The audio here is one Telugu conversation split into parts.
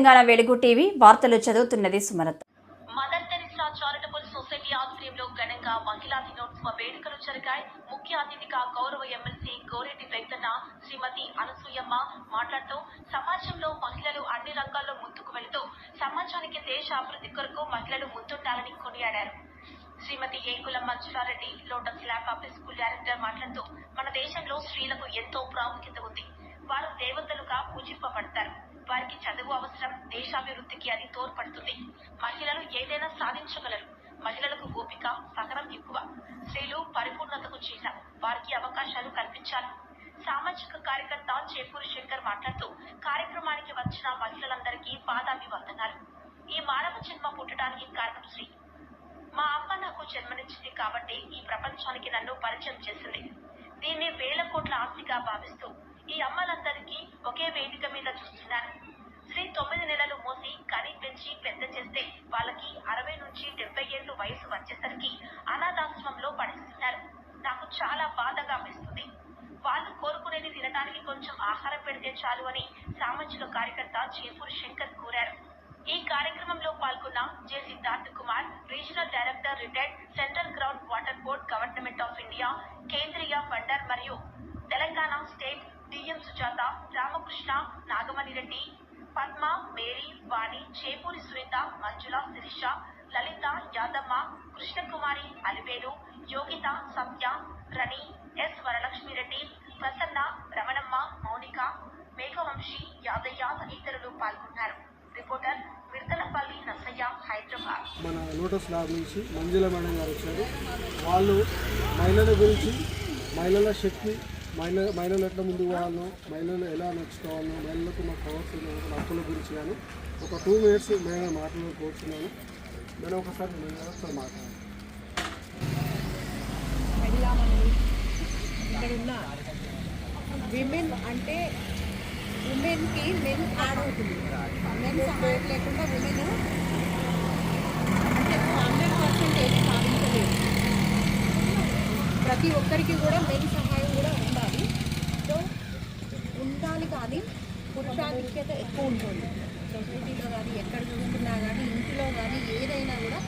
వెలుగు టీవీ వార్తలు చదువుతున్నది Sumalatha. Mother Teresa charitable society ఆధ్వర్యంలో ఘనంగా మహిళా దినోత్సవ వేడుకలు జరిగాయి. ముఖ్య అతిథిగా గౌరవ ఎమ్మెల్సీ గోరెడ్డి వెంకన్న శ్రీమతి అనసూయమ్మ మాట్లాడుతూ సమాజంలో మహిళలు అన్ని రంగాల్లో ముందుకు వెళుతూ సమాజానికి దేశ అభివృద్ధి కొరకు మహిళలు ముందుండాలని కొనియాడారు. Srimathi Ekula Manjulareddy Lotus Lab office school director మాట్లాడుతూ మన దేశంలో స్త్రీలకు ఎంతో ప్రాముఖ్యత ఉంది. వారు దేవతలుగా పూజింపబడతారు. వారికి చదువు అవసరం దేశాభివృద్ధికి అది తోడ్పడుతుంది. మహిళలు ఏదైనా సాధించగలరు. మహిళలకు ఓపిక సహనం ఎక్కువ. స్త్రీలు పరిపూర్ణతకు చిహ్నం వారికి అవకాశాలు కల్పించాలి. సామాజిక కార్యకర్త చేపూరి శంకర్ మాట్లాడుతూ కార్యక్రమానికి వచ్చిన మహిళలందరికీ పాదాభివందనాలు. ఈ మానవ జన్మ పుట్టడానికి కారణం శ్రీ. మా అమ్మ నాకు జన్మనిచ్చింది కాబట్టి ఈ ప్రపంచానికి నన్ను పరిచయం చేసింది. దీన్ని వేల కోట్ల ఆస్తిగా భావిస్తూ ఈ అమ్మలందరికీ ఒకే వేదిక మీద చూస్తున్నాను. స్త్రీ తొమ్మిది నెలలు మోసి కని పెంచి పెద్ద చేస్తే వాళ్ళకి అరవై నుంచి డెబ్బై ఏళ్ళు వయసు వచ్చేసరికి అనాథాశ్రమంలో పడేస్తున్నారు. నాకు చాలా బాధగా అనిపిస్తుంది. వాళ్ళు కోరుకునేది తినడానికి కొంచెం ఆహారం పెడితే చాలు అని సామాజిక కార్యకర్త చేపూర్ శంకర్ కోరారు. ఈ కార్యక్రమంలో పాల్గొన్న J Siddharth Kumar regional director retired central ground water board government of India కేంద్రీయ ఫండర్ మరియు Telangana state DM Sujatha Ramakrishna Nagamani Reddy Padma Mary Vani Chepuri Sunitha Manjula Sirisha Lalitha Yadamma Krishnakumari Alivelu Yogitha Satya Rani S Varalakshmi Reddy Prasanna Ramanamma Mounika Meghavamshi Yadaiah తదితరులు పాల్గొన్నారు. రిపోర్టర్ విడతలపల్లి నర్సయ్య హైదరాబాద్. మన లోటస్ ల్యాబ్ నుంచి మంజుల మేడం గారు వచ్చారు. వాళ్ళు మహిళల గురించి మహిళల శక్తి మహిళ మహిళలు ఎట్లా ముందుకు పోవాలో మహిళలు ఎలా నడుచుకోవాలో మహిళలకు మా కావాల్సిన హక్కుల గురించి కానీ ఒక టూ మినిట్స్ నేను మాటలు కోరుతున్నాను నేను ఒకసారి ఒకసారి మాట్లాడాను ఇక్కడ ఉన్న విమెన్ అంటే ఉమెన్కి మెన్ యాడ్ అవుతుంది. మెన్ సహాయం లేకుండా ఉమెన్ అంటే హండ్రెడ్ పర్సెంట్ ఏమి సాధించలేదు. ప్రతి ఒక్కరికి కూడా మెన్ సహాయం ఉండాలి కానీ పురుషాధిక్యత ఎక్కువ ఉంటుంది. సొసైటీలో కానీ ఎక్కడ చూసుకున్నా కానీ ఇంటిలో కానీ ఏదైనా కూడా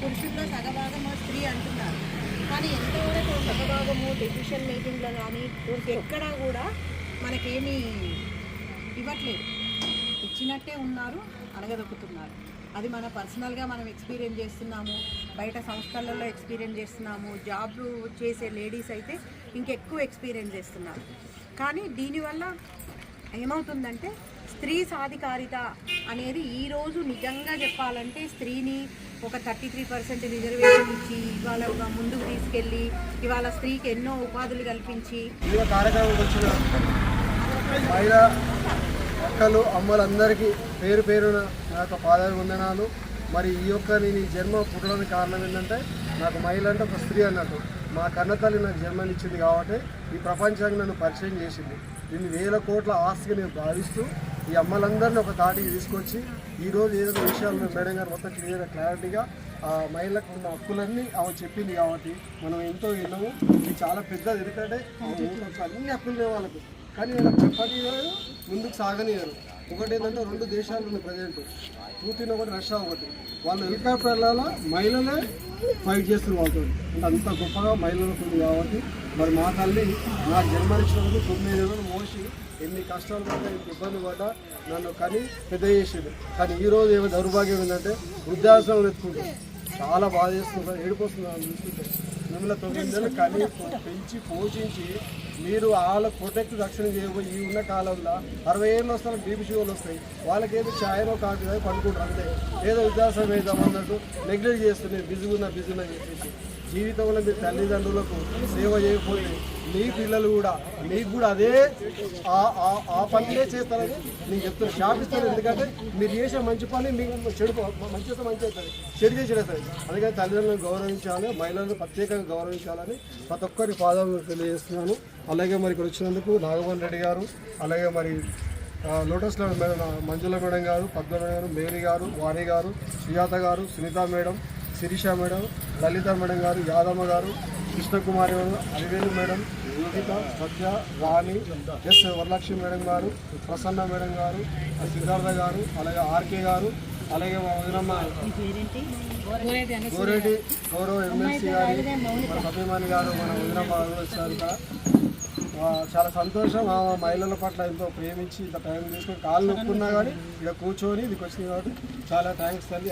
పురుషుల్లో సగభాగం స్త్రీ అంటున్నారు. కానీ ఎంతవరకు సగభాగము డెసిషన్ మేకింగ్లో కానీ ఎక్కడా కూడా మనకేమీ ఇవ్వట్లేదు. ఇచ్చినట్టే ఉన్నారు అడగదొక్కుతున్నారు అది మన పర్సనల్గా మనం ఎక్స్పీరియన్స్ చేస్తున్నాము. బయట సంస్థలలో ఎక్స్పీరియన్స్ చేస్తున్నాము. జాబ్ చేసే లేడీస్ అయితే ఇంకెక్కువ ఎక్స్పీరియన్స్ చేస్తున్నారు. కానీ దీనివల్ల ఏమవుతుందంటే స్త్రీ సాధికారిత అనేది ఈరోజు నిజంగా చెప్పాలంటే స్త్రీని ఒక థర్టీ త్రీ పర్సెంట్ రిజర్వేషన్ ఇచ్చి ఇవాళ ఒక ముందుకు తీసుకెళ్ళి ఇవాళ స్త్రీకి ఎన్నో ఉపాధులు కల్పించి. వచ్చిన మహిళా అక్కలు అమ్మలందరికీ పేరు పేరున నా యొక్క పాదాభివందనాలు. మరి ఈ యొక్క నేను ఈ జన్మ పుట్టడానికి కారణం ఏంటంటే నాకు మహిళ అంటే ఒక స్త్రీ అన్నట్టు. మా కన్నతల్లి నాకు జన్మనిచ్చింది కాబట్టి ఈ ప్రపంచానికి నన్ను పరిచయం చేసింది. దీన్ని వేల కోట్ల ఆస్తిగా నేను భావిస్తూ ఈ అమ్మలందరినీ ఒక తాటికి తీసుకొచ్చి ఈరోజు ఏదైనా విషయాలు మేము మేడం గారు మొత్తం క్లియర్గా క్లారిటీగా ఆ మహిళకు ఉన్న హక్కులన్నీ ఆమె చెప్పింది కాబట్టి మనం ఎంతో విన్నాము. ఇది చాలా పెద్దది. ఎందుకంటే అన్ని హక్కులు లేవు వాళ్ళకు. కానీ వీళ్ళకి చెప్పనియరు ముందుకు సాగనివ్వరు ఒకటి ఏంటంటే రెండు దేశాలు ఉన్నాయి ప్రజెంట్. పుతిన్ ఒకటి రష్యా ఒకటి. వాళ్ళు హెలికాప్టర్ మహిళలే ఫైట్ చేస్తున్న వాళ్ళతో. అంటే అంత గొప్పగా మహిళలకు ఉంది కాబట్టి మరి మా తల్లి నా జన్మనిచ్చినందుకు తొమ్మిది నెలలు మోసి ఎన్ని కష్టాలు పడ్డా ఎన్ని ఇబ్బంది పడ్డా నన్ను కని పెద్ద చేసిండు కానీ ఈరోజు ఏమో దౌర్భాగ్యం ఏంటంటే వృద్ధాశ్రమం ఎత్తుకుంటారు చాలా బాధ చేస్తున్నారు ఏడిపోతున్నారు చూస్తుంటే తొమ్మిది నెలలు కని పెంచి పోషించి మీరు వాళ్ళ ప్రొటెక్ట్ రక్షణ చేయబోయి ఈ ఉన్న కాలంలో అరవై ఏళ్ళు వస్తాను బీపీ షుగర్లు వస్తాయి. వాళ్ళకి ఏదో ఛాయనో కాఫీ తాగి పడుకుంటారు అంతే. ఏదో వృద్ధాశ్రమం వేద్దాం అన్నట్టు నెగ్లెక్ట్ చేస్తుంది బిజీ ఉన్నా బిజీ ఉన్నా చెప్పేసి. జీవితంలో మీ తల్లిదండ్రులకు సేవ చేయకపోతే మీ పిల్లలు కూడా మీకు కూడా అదే ఆ- ఆ- ఆ పనినే చేస్తారని నేను చెప్తాను శాపిస్తాను ఎందుకంటే మీరు చేసే మంచి పని మీకు చెడు మంచి చేస్తే మంచి అవుతుంది. చెడు చేసి అవుతుంది అందుకని తల్లిదండ్రులను గౌరవించాలని మహిళలను ప్రత్యేకంగా గౌరవించాలని ప్రతి ఒక్కరి పాదాలను తెలియజేస్తున్నాను. అలాగే మరి ఇక్కడ వచ్చినందుకు నాగమోహన్ రెడ్డి గారు అలాగే మరి లోటస్ లోటస్లో మేడం మంజుల మేడం గారు పద్మ మేడం గారు మేరీ గారు వాణి గారు సుజాత గారు Sunitha madam Sirisha madam Lalitha madam గారు యాదమ్మ గారు కృష్ణకుమారి గారు Alivelu madam Yogitha Satya Rani S Varalakshmi madam గారు ప్రసన్న మేడం గారు సిద్ధార్థ గారు అలాగే ఆర్కే గారు అలాగే మా వదినమ్మ గోరెడ్డి గౌరవ ఎమ్మెల్సీ గారు మన అభిమాని గారు మన వదినమ్మ గారు వచ్చారు చాలా సంతోషం. ఆ మహిళల పట్ల ఎంతో ప్రేమించి ఇంత టైం తీసుకొని కాళ్ళు నొక్కున్నా కానీ ఇక్కడ కూర్చొని ఇది వచ్చింది కాబట్టి చాలా థ్యాంక్స్ తల్లి